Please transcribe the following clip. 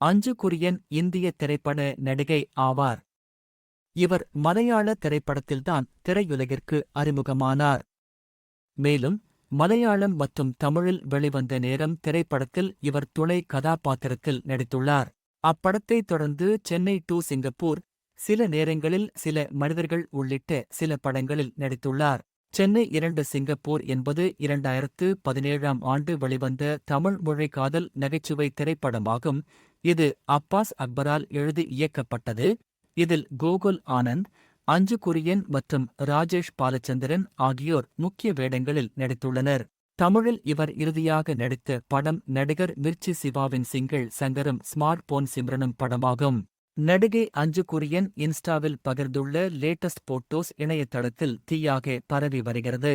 அஞ்சு குரியன் இந்திய திரைப்பட நடிகை ஆவார். இவர் மலையாள திரைப்படத்தில்தான் திரையுலகிற்கு அறிமுகமானார். மேலும் மலையாளம் மற்றும் தமிழில் வெளிவந்த நேரம் திரைப்படத்தில் இவர் துணை கதாபாத்திரத்தில் நடித்துள்ளார். அப்படத்தைத் தொடர்ந்து சென்னை டு சிங்கப்பூர் சில நேரங்களில் சில மனிதர்கள் உள்ளிட்ட சில படங்களில் நடித்துள்ளார். சென்னை இரண்டு சிங்கப்பூர் என்பது இரண்டாயிரத்து பதினேழாம் ஆண்டு வெளிவந்த தமிழ் மொழி காதல் நகைச்சுவை திரைப்படமாகும். இது அப்பாஸ் அக்பரால் எழுதி இயக்கப்பட்டது. இதில் கோகுல் ஆனந்த் அஞ்சு குரியன் மற்றும் ராஜேஷ் பாலச்சந்திரன் ஆகியோர் முக்கிய வேடங்களில் நடித்துள்ளனர். தமிழில் இவர் இறுதியாக நடித்த படம் நடிகர் மிர்ச்சி சிவாவின் சிங்கிள் சங்கரும் ஸ்மார்ட் போன் சிம்ரனும் படமாகும். நடிகை அஞ்சு குரியன் இன்ஸ்டாவில் பகிர்ந்துள்ள லேட்டஸ்ட் போட்டோஸ் இணையதளத்தில் தீயாக பரவி வருகிறது.